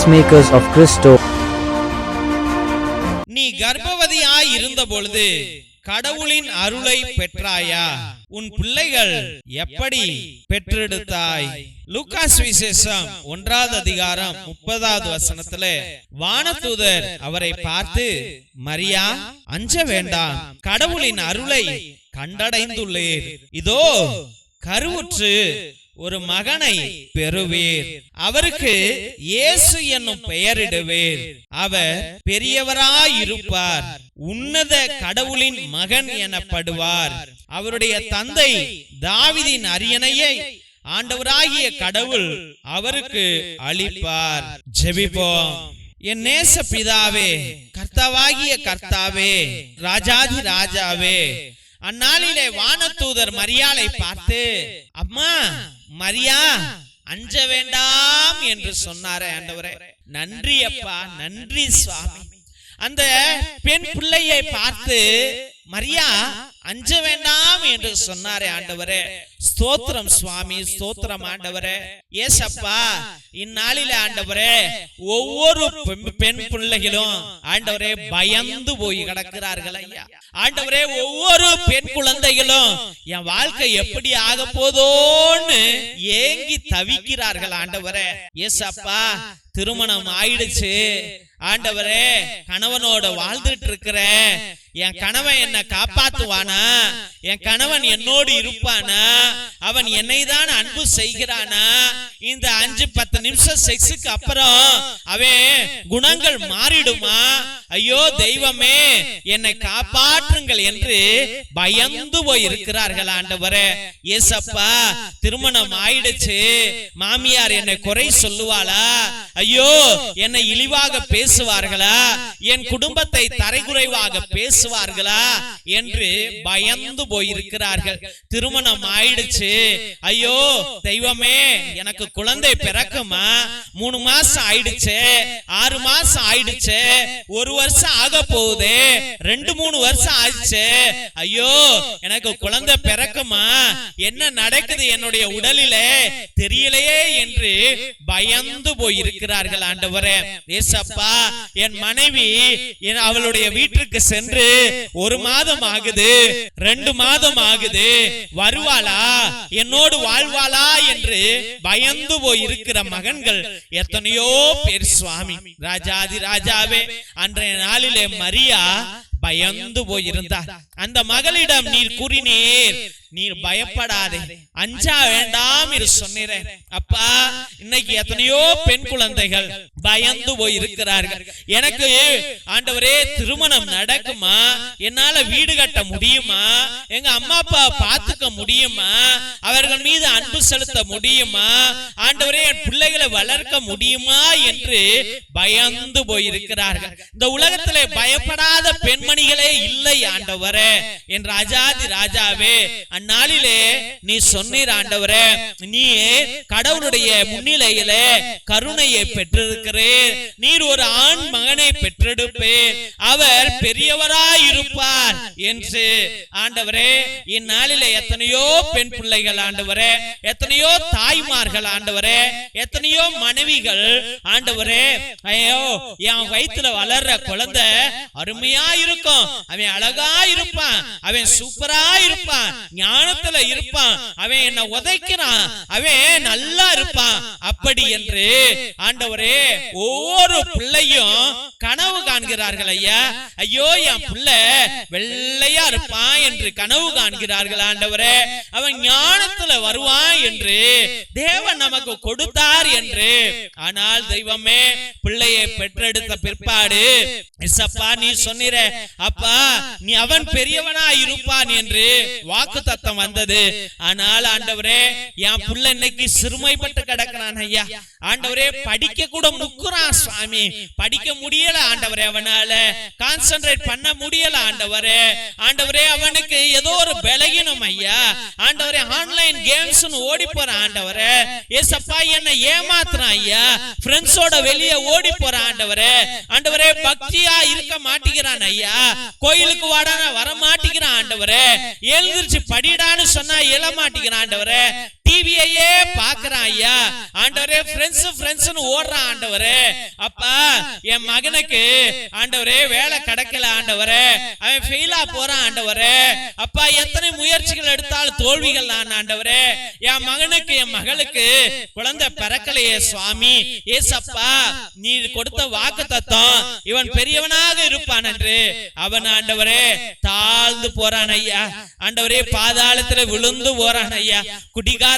Peacemakers of Christo. நீ கர்ப்பவதியாய் இருந்த பொழுது கடவுளின் அருளை பெற்றாயா? உன் பிள்ளைகள் எப்படி பெற்றெடுத்தாய்? லூகாஸ் விசேஷம் ஒன்றாவது அதிகாரம் முப்பதாவது வசனத்துல வானதூதர் அவரை பார்த்து மரியா அஞ்ச வேண்டாம். கடவுளின் அருளை கண்டடைந்துள்ளேர். இதோ கருவுற்று ஒரு மகனை பெறுவீர். அவருக்கு இயேசு என்னும் பெயரிடுவீர். அவர் பெரியவராயிருப்பார். உன்னத கடவுளின் மகன் எனப்படுவார். அவருடைய தந்தை தாவிதின் அரியணையை ஆண்டவராகிய கடவுள் அவருக்கு அளிப்பார். ஜெபிப்போம். என் நேச பிதாவே கர்த்தாவாகிய கர்த்தாவே ராஜாதி ராஜாவே அந்நாளிலே வானதூதர் மரியாதை பார்த்து அம்மா மரியா அஞ்ச வேண்டாம் என்று சொன்னாரே ஆண்டவரே. நன்றி அப்பா நன்றி சுவாமி. அந்த பெண் பிள்ளையை பார்த்து மரியா அஞ்ச வேண்டாம் என்று சொன்னாரே ஆண்டவரே. ஸ்தோத்திரம் சுவாமி ஸ்தோத்திரம் ஆண்டவரே. ஏசப்பா இந்நாளில ஆண்டவரே ஒவ்வொரு பெண்- பிள்ளைகளும் ஆண்டவரே பயந்து போய் கிடக்கிறார்கள் ஐயா. ஆண்டவரே ஒவ்வொரு பெண் குழந்தைகளும் என் வாழ்க்கை எப்படி ஆக போதோன்னு ஏங்கி தவிக்கிறார்கள் ஆண்டவரே. ஏசப்பா திருமணம் ஆயிடுச்சு. ஆண்டவரே கணவனோட வாழ்ந்துட்டு இருக்கிறேன். என் கணவன் என்ன காப்பாத்துவானா? என் கணவன் என்னோடு இருப்பானா? அவன் என்னை தான் அன்பு செய்கிறானா? இந்த அஞ்சு பத்து நிமிஷம் செக்ஸுக்கு அப்புறம் அவன் குணங்கள் மாறிடுமா? ஐயோ தெய்வமே என்னை காப்பாற்றுங்கள் என்று பயந்து போய் இருக்கிறார்கள் ஆண்டவரே. ஏசப்பா திருமணம் ஆயிடுச்சு. மாமியார் என்னை குறை சொல்லுவாளா? ஐயோ என்னை இழிவாக பேசுவார்களா? என் குடும்பத்தை தரைகுறைவாக பேசுவார்களா? என்று பயந்து போயிருக்கிறார்கள். திருமணம் ஆயிடுச்சு. ஐயோ தெய்வமே எனக்கு குழந்தை பிறக்குமா? மூணு மாசம் ஆயிடுச்சு. ஆறு மாசம் ஆயிடுச்சு. ஒரு வருஷம் ஆக போகுது. ரெண்டு மூணு வருஷம் ஆயிடுச்சு. ஐயோ எனக்கு குழந்தை பிறக்குமா? என்ன நடக்குது என்னுடைய உடலிலே? தெரியலையே என்று பயந்து போய் இருக்கிறார்கள் ஆண்டவரே. ஏசப்பா என் மனைவி அவளுடைய வீட்டிற்கு சென்று ஒரு மாதம் ஆகுது. ரெண்டு மாதம் ஆகுது வருவாளா? என்னோடு வாழ்வாளா என்று பயந்து போய் இருக்கிற மகன்கள் எத்தனையோ பேர் சுவாமி. ராஜாதி ராஜாவே அன்றைய நாளிலே மரியா பயந்து போயிருந்தார் அந்த மகளிடம் நீர் கூறினீர் நீர் பயப்படாதே. அஞ்சா வேண்டாம் என்று சொன்னீரேன் அப்பா இன்னைக்கு எத்தனையோ பெண் குழந்தைகள் பயந்து போய் இருக்கிறார்கள் எனக்கு ஆண்டவரே திருமணம் நடக்குமா? என்னால வீடு கட்ட முடியுமா? எங்க அம்மா அப்பா பாத்துக்க முடியுமா? அவர்கள் மீது அன்பு செலுத்த முடியுமா? ஆண்டவரே என் பிள்ளைகளை வளர்க்க முடியுமா என்று பயந்து போயிருக்கிறார்கள். இந்த உலகத்திலே பயப்படாத கண்மணிகளே இல்லை ஆண்டவரே என் ராஜாதி ராஜாவே அந்நாளிலே நீ சொன்னீர் ஆண்டவரே நீ கடவுளுடைய முன்னிலையில கருணையை பெற்றிருக்கிறேன் நீர் ஒரு ஆண் மகனை பெற்றெடுப்பேன் அவர் பெரியவராய் இருப்பார் என்று. ஆண்டவரே இந்நாளில எத்தனையோ பெண் பிள்ளைகள் ஆண்டவரே எத்தனையோ தாய்மார்கள் ஆண்டவரே எத்தனையோ மனைவிகள் ஆண்டவரே. ஐயோ என் வயித்துல வளர்ற குழந்தை அருமையா இருக்கும் இருக்கும். அவன் அழகா இருப்பான். அவன் சூப்பரா இருப்பான். ஞானத்துல இருப்பான். அவன் என்ன உதைக்கிறான். அவன் நல்லா இருப்பான். அப்படி என்று ஆண்டவரே ஒவ்வொரு பிள்ளையும் கனவு காண்கிறார்கள் ஐயா. ஐயோ என் பிள்ளை வெள்ளையா இருப்பான் என்று கனவு காண்கிறார்கள் ஆண்டவரே. அவன் ஞானத்துல வருவான் என்று தேவன் நமக்கு கொடுத்தார் என்று. ஆனால் தெய்வமே பிள்ளையை பெற்றெடுத்த பிற்பாடு இசப்பா நீ சொன்னிற அப்பா நீ அவன் பெரியவனா இருப்பான் என்று வாக்கு தத்தம் வந்தது. ஆனால் ஆண்டவரே என் புள்ள இன்னைக்கு சிறுமைப்பட்டு கிடக்கிறான் ஐயா. ஆண்டவரே படிக்க கூட முக்குறான் சுவாமி. படிக்க முடியல ஆண்டவரே அவனால. கான்சென்ட்ரேட் பண்ண முடியல ஆண்டவரே. ஆண்டவரே அவனுக்கு ஏதோ ஒரு பலகீனம் ஆன்லைன் கேம்ஸ் ஓடி போற ஆண்டவரே. ஏசப்பா என்ன ஏமாத்துறான் ஐயா ஃப்ரெண்ட்ஸோட வெளியே ஓடி போற ஆண்டவரே. ஆண்டவரே பக்தியா இருக்க மாட்டேங்கிறான் ஐயா. கோயிலுக்கு வாடான வர மாட்டேங்கிறான் ஆண்டவரே. எழுந்திருச்சு படிடான்னு சொன்னா எழ மாட்டேங்கிறான் ஆண்டவரே. டிவியையே பாக்குறான் ஐயா. ஆண்டவரே ஃப்ரெண்ட்ஸ் ஃப்ரெண்ட்ஸ்னு ஓடுறான் ஆண்டவரே. அப்பா என் மகனுக்கு ஆண்டவரே வேலை கிடைக்கல ஆண்டவரே. அவன் ஃபெயிலா போறான் ஆண்டவரே. அப்பா எத்தனை முயற்சிகள் எடுத்தாலும் தோல்விகள் நான் ஆண்டவரே. என் மகனுக்கு என் மகளுக்கு குழந்தை பிறக்கலையே சுவாமி. ஏசப்பா நீ கொடுத்த வாக்கு தத்தம் இவன் பெரியவனாக இருப்பான் என்று அவன் ஆண்டவரே தாழ்ந்து போறான் ஐயா. ஆண்டவரே பாதாளத்துல விழுந்து போறான் ஐயா.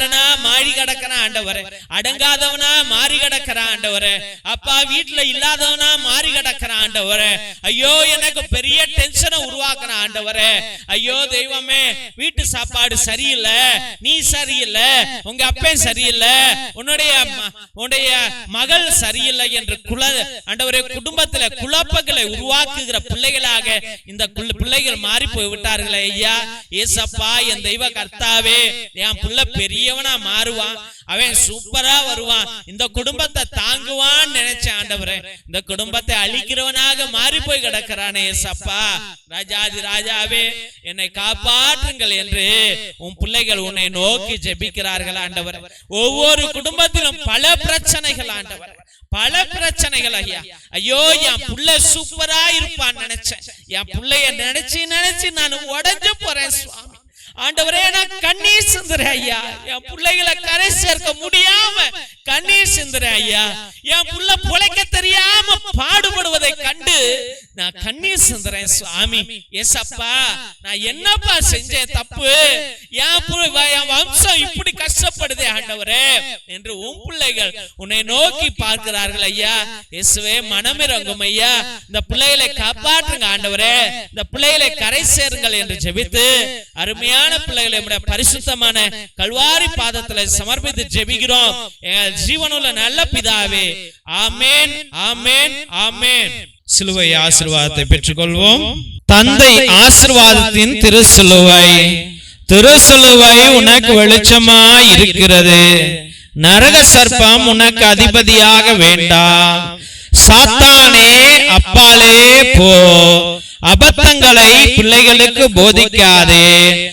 குடிகாரனா மாறி கிடக்கிறான் ஆண்டவரே. அடங்காதவனா மாறி கிடக்கிறான் ஆண்டவரே. அப்பா வீட்டுல இல்லாதவனா மாறி கிடக்கிறான் ஆண்டவரே. ஐயோ எனக்கு பெரிய டென்ஷனை உருவாக்குறான் ஆண்டவர். ஐயோ தெய்வமே வீட்டு சாப்பாடு சரியில்லை. நீ சரியில்லை. உங்க அப்பன் சரியில்லை. உன்னுடைய உன்னுடைய மகள் சரியில்லை என்று குல ஆண்டவரே குடும்பத்துல குழப்பங்களை உருவாக்குகிற பிள்ளைகளாக இந்த குள்ள- பிள்ளைகள் மாறி போய் விட்டார்களே ஐயா. ஏசப்பா என் தெய்வ கர்த்தாவே என் புள்ள பெரியவனா மாறுவான். அவன் சூப்பரா வருவான். இந்த குடும்பத்தை தாங்குவான்னு நினைச்ச ஆண்டவரே. இந்த குடும்பத்தை அழிக்கிறவனாக மாறி போய் கிடக்கிறானே சப்பா ராஜாதி ராஜாவே என்னை காப்பாற்றுங்கள் என்று உன் பிள்ளைகள் உன்னை நோக்கி ஜெபிக்கிறார்கள் ஆண்டவர். ஒவ்வொரு குடும்பத்திலும் பல பிரச்சனைகள் ஆண்டவர். பல பிரச்சனைகள் ஐயா. ஐயோ என் புள்ள சூப்பரா இருப்பான்னு நினைச்சேன். என் பிள்ளைய நினைச்சு நினைச்சு நான் உடஞ்சு போறேன் சுவாமி. ஆண்டவரே நான் கண்ணீர் சிந்துறேன் ஐயா. என் பிள்ளைகளை கரை சேர்க்க முடியாம கண்ணீர் சிந்துறேன் ஐயா. என் புள்ள புழைக்க தெரியாம பாடுபடுவதை கண்டு நான் கண்ணீர் சிந்துறேன் சுவாமி. ஏசப்பா நான் என்னப்பா செஞ்சேன் தப்பு? என் வம்சம் இப்படி கஷ்டப்படுதே ஆண்டவரே என்று உன் பிள்ளைகள் உன்னை நோக்கி பார்க்கிறார்கள் ஐயா. இயேசுவே மனமிறங்கும் ஐயா. இந்த பிள்ளைகளை காப்பாற்றுங்க ஆண்டவரே. இந்த பிள்ளைகளை கரை சேருங்கள் என்று ஜெபித்து அருமையான பிள்ளைகளை பரிசுத்தமான கல்வாரி பாதத்துல சமர்ப்பித்து ஜெபிக்கிறோம். எங்கள் ஜீவனுள்ள நல்ல பிதாவே. ஆமென் ஆமென் ஆமென். சிலுவை ஆசிர்வாதத்தை பெற்றுக்கொள்வோம். தந்தை ஆசிர்வாதத்தின் திருசிலுவை திருசிலுவை உனக்கு வெளிச்சமா இருக்கிறது. நரக சர்ப்பம் உனக்கு அதிபதியாக வேண்டாம் சாத்தானே அப்பாலே போ. அபத்தங்களை பிள்ளைகளுக்கு போதிக்காதே.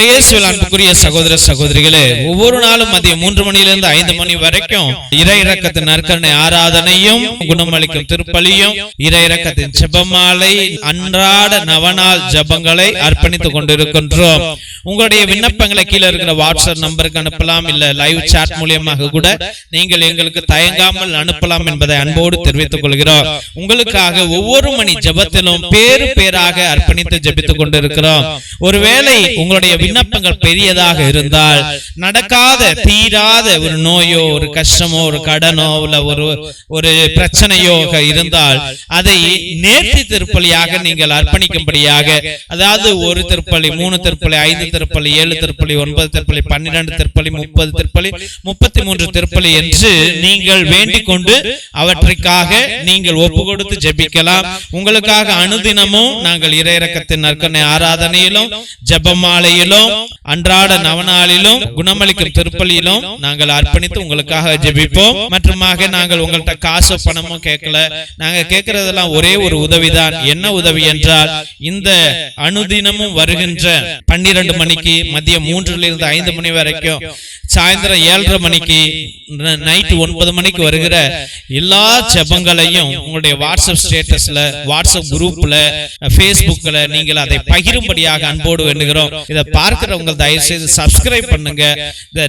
இயேசுவில் அன்புக்குரிய சகோதர சகோதரிகளே ஒவ்வொரு நாளும் மதியம் மூன்று மணியிலிருந்து ஐந்து மணி வரைக்கும் இறை இறக்கத்தின் நற்கரணை ஆராதனையும் குணமளிக்கும் திருப்பலியும் இறை இறக்கத்தின் ஜபமாலை அன்றாட நவநாள் ஜபங்களை அர்ப்பணித்துக் கொண்டிருக்கின்றோம். உங்களுடைய விண்ணப்பங்களை கீழே இருக்கிற வாட்ஸ்அப் நம்பருக்கு அனுப்பலாம் இல்ல லைவ் சாட் மூலியமாக கூட நீங்கள் எங்களுக்கு தயங்காமல் அனுப்பலாம் என்பதை அன்போடு தெரிவித்துக் கொள்கிறோம். உங்களுக்காக ஒவ்வொரு மணி ஜெபத்திலும் பேரு பேராக அர்ப்பணித்து ஜபித்துக் கொண்டிருக்கிறோம். ஒருவேளை உங்களுடைய விண்ணப்பங்கள் பெரியதாக இருந்தால் நடக்காத தீராத ஒரு நோயோ ஒரு கஷ்டமோ ஒரு கடனோ இல்ல ஒரு ஒரு பிரச்சனையோ இருந்தால் அதை நேர்த்தி திருப்பலியாக நீங்கள் அர்ப்பணிக்கும்படியாக அதாவது ஒரு திருப்பலி மூணு திருப்பலி ஐந்து திருப்பலி ஏழு திருப்பலி ஒன்பது திருப்பலி பன்னிரண்டு திருப்பலி முப்பது திருப்பலி முப்பத்தி மூன்று திருப்பலி என்று நீங்கள் வேண்டிக் கொண்டு அவற்றுக்காக நீங்கள் ஒப்பு கொடுத்து ஜபிக்கலாம். உங்களுக்காக அனுதினமும் நாங்கள் இறையிறக்கத்தின் நற்கனை ஆராதனையிலும் ஜபமாலையிலும் அன்றாட நவநாளிலும் குணமளிக்கும் திருப்பலியிலும் நாங்கள் அர்ப்பணித்து உங்களுக்காக ஜெபிப்போம். மற்றுமாக நாங்கள் உங்கள்கிட்ட காசு பணமும் கேட்கல. நாங்க கேட்கறதெல்லாம் ஒரே ஒரு உதவிதான். என்ன உதவி என்றால் இந்த அனுதினமும் வருகின்ற பன்னிரண்டு மணிக்கு மதியம் மூன்றுல இருந்து ஐந்து மணி வரைக்கும் சாயந்தரம் ஏழரை மணிக்கு நைட் ஒன்பது மணிக்கு வருகிற எல்லா செபங்களையும் உங்களுடைய வாட்ஸ்அப் ஸ்டேட்டஸ்ல வாட்ஸ்அப் குரூப்ல பேஸ்புக்ல நீங்கள் அதை பகிரும்படியாக அன்போடு வேண்டுகிறோம். இதை பார்க்கிறவங்க தயவு செய்து சப்ஸ்கிரைப் பண்ணுங்க.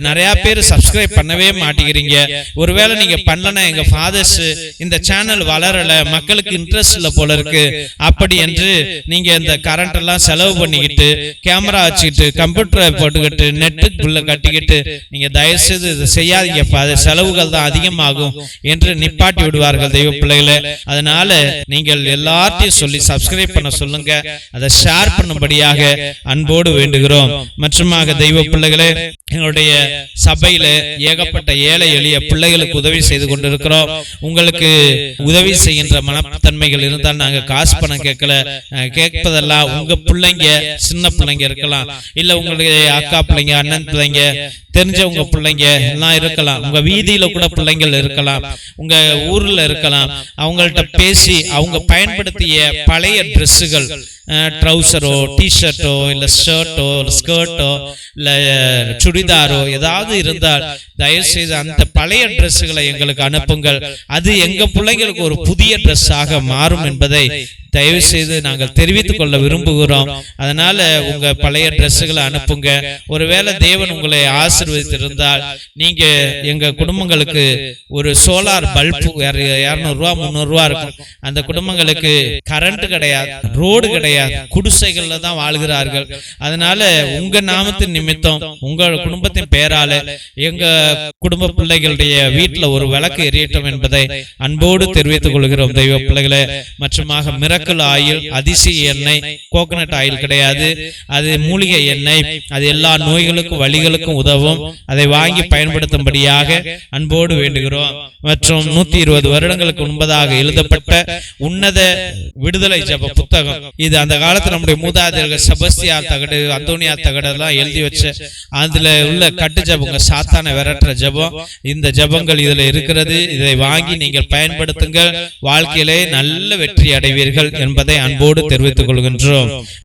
நிறைய பேர் சப்ஸ்கிரைப் பண்ணவே மாட்டேங்கிறீங்க. ஒருவேளை நீங்க பண்ணலன்னா எங்க ஃபாதர்ஸ் இந்த சேனல் வளரல மக்களுக்கு இன்ட்ரெஸ்ட் இல்ல போல இருக்கு. அப்படி என்று நீங்க இந்த கரண்ட் எல்லாம் செலவு பண்ணிக்கிட்டு கேமரா வச்சுக்கிட்டு கம்ப்யூட்டரை போட்டுக்கிட்டு நெட்டு புள்ள கட்டிக்கிட்டு நீங்க தயவு செய்து இதை செய்யாதீங்க அது செலவுகள் தான் அதிகமாகும் என்று நிப்பாட்டி விடுவார்கள் தெய்வ பிள்ளைகளே. அதனால நீங்கள் எல்லார்ட்டையும் சொல்லி சப்ஸ்கிரைப் பண்ண சொல்லுங்க. அதை ஷேர் பண்ணும்படியாக அன்போடு வேண்டுகிறோம் மற்றுமாக தெய்வ பிள்ளைகளே எங்களுடைய சபையில ஏகப்பட்ட ஏழை எளிய பிள்ளைகளுக்கு உதவி செய்து கொண்டிருக்கிறோம். உங்களுக்கு உதவி செய்கின்ற மனத்தன்மைகள் இருந்தால் நாங்க காசு பணம் கேட்கல. கேட்பதெல்லாம் உங்க பிள்ளைங்க சின்ன பிள்ளைங்க இருக்கலாம். இல்ல உங்களுடைய அக்கா பிள்ளைங்க அண்ணன் பிள்ளைங்க தெரிஞ்சவங்க பிள்ளைங்க எல்லாம் இருக்கலாம். உங்க வீதியில கூட பிள்ளைங்கள் இருக்கலாம். உங்க ஊர்ல இருக்கலாம். அவங்கள்ட்ட பேசி அவங்க பயன்படுத்திய பழைய ட்ரெஸ்ஸுகள் ட்ரௌசரோ டிஷர்ட்டோ இல்ல ஷர்ட்டோ ஸ்கர்ட்டோ இல்ல சுடி சுடிதாரோ ஏதாவது இருந்தால் தயவு செய்து அந்த பழைய ட்ரெஸ்ஸுகளை எங்களுக்கு அனுப்புங்கள். அது எங்க பிள்ளைங்களுக்கு ஒரு புதிய ட்ரெஸ்ஸாக மாறும் என்பதை தயவு செய்து நாங்கள் தெரிவித்துக் கொள்ள விரும்புகிறோம். அதனால உங்க பழைய ட்ரெஸ்ஸுகளை அனுப்புங்க. ஒருவேளை தேவன் உங்களை ஆசிர்வதித்திருந்தால் நீங்க எங்க குடும்பங்களுக்கு ஒரு சோலார் பல்பு இரநூறுவா ரூபா முந்நூறு ரூபா இருக்கும். அந்த குடும்பங்களுக்கு கரண்ட் கிடையாது ரோடு கிடையாது குடிசைகள்ல தான் வாழ்கிறார்கள். அதனால உங்க நாமத்தின் நிமித்தம் உங்க குடும்பத்தின் பெயரால எங்க குடும்ப பிள்ளைகளுடைய வீட்டுல ஒரு விளக்கு எரியட்டும் என்பதை அன்போடு தெரிவித்துக் கொள்கிறோம். தெய்வ பிள்ளைகளே மற்றுமாக மிரக்கல் ஆயில் அதிசய எண்ணெய் கோகனட் ஆயில் கிடையாது. அது மூலிகை எண்ணெய். அது எல்லா நோய்களுக்கும் வழிகளுக்கும் உதவும். அதை வாங்கி பயன்படுத்தும்படியாக அன்போடு வேண்டுகிறோம். மற்றும் நூத்தி இருபது வருடங்களுக்கு முன்பதாக எழுதப்பட்ட உன்னத விடுதலை ஜப புத்தகம். இது அந்த காலத்துல நம்முடைய மூதாதையர்கள் செபஸ்தியா தகடு அந்தோனியா தகடு எல்லாம் எழுதி வச்ச அதுல உள்ள கட்டு ஜபங்க சாத்தான விரட்டுற ஜபம். இந்த ஜபங்கள் இதுல இருக்கிறது. இதை வாங்கி நீங்கள் பயன்படுத்துங்கள். வாழ்க்கையிலே நல்ல வெற்றி அடைவீர்கள். என்பதை அன்போடு தெரிவித்துக் கொள்கின்றோம்.